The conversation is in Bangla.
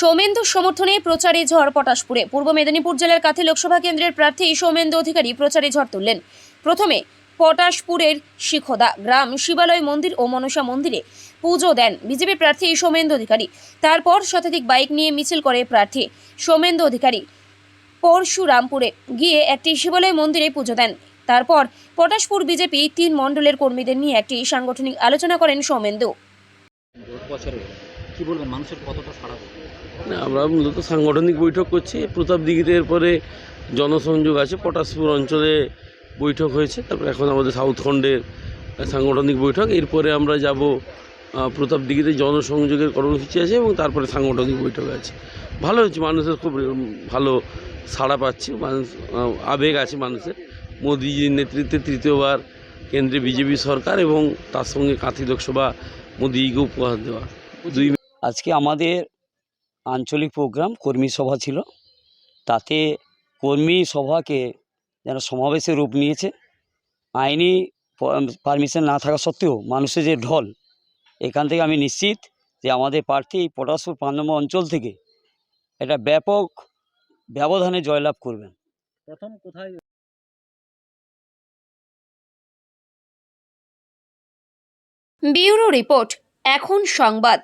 সৌমেন্দু সমর্থনে প্রচারে ঝড় পটাশপুরে। পূর্ব মেদিনীপুর জেলার কাথি লোকসভা কেন্দ্রের প্রার্থী সৌমেন্দু অধিকারী প্রচারে ঝড় তুললেন। প্রথমে পটাশপুরের শিখদা গ্রাম শিবালয় মন্দির ও মনসা মন্দিরে পুজো দেন বিজেপি প্রার্থী সৌমেন্দু অধিকারী। তারপর শতাধিক বাইক নিয়ে মিছিল করে প্রার্থী সৌমেন্দু অধিকারী। পরশুরামপুরে গিয়ে একটি শিবালয় মন্দিরে পুজো দেন। তারপর পটাশপুর বিজেপি তিন মণ্ডলের কর্মীদের নিয়ে একটি সাংগঠনিক আলোচনা করেন সৌমেন্দু। আমরা মূলত সাংগঠনিক বৈঠক করছি। প্রতাপ দিঘিতে এরপরে জনসংযোগ আছে, পটাশপুর অঞ্চলে বৈঠক হয়েছে, তারপরে এখন আমাদের সাউথ খণ্ডের সাংগঠনিক বৈঠক। এরপরে আমরা যাব প্রতাপ দিঘিতে জনসংযোগের কর্মসূচি আছে এবং তারপরে সাংগঠনিক বৈঠক আছে। ভালো হচ্ছে, মানুষের খুব ভালো সাড়া পাচ্ছি, মানুষ আবেগ আছে মানুষের। মোদিজির নেতৃত্বে তৃতীয়বার কেন্দ্রে বিজেপি সরকার এবং তার সঙ্গে কাঁথি লোকসভা মোদিকে উপহার দেওয়া। দুই আজকে আমাদের আঞ্চলিক প্রোগ্রাম কর্মী সভা ছিল। তাতে কর্মী সভাকে যেন সমাবেশের রূপ নিয়েছে। আইনি পারমিশন না থাকা সত্ত্বেও মানুষের যে ঢল এখান থেকে আমি নিশ্চিত যে আমাদের প্রার্থী এই পটাশপুর পাঁচ নম্বর অঞ্চল থেকে এটা ব্যাপক ব্যবধানে জয়লাভ করবেন। প্রথম কোথায়? ব্যুরো রিপোর্ট এখন সংবাদ।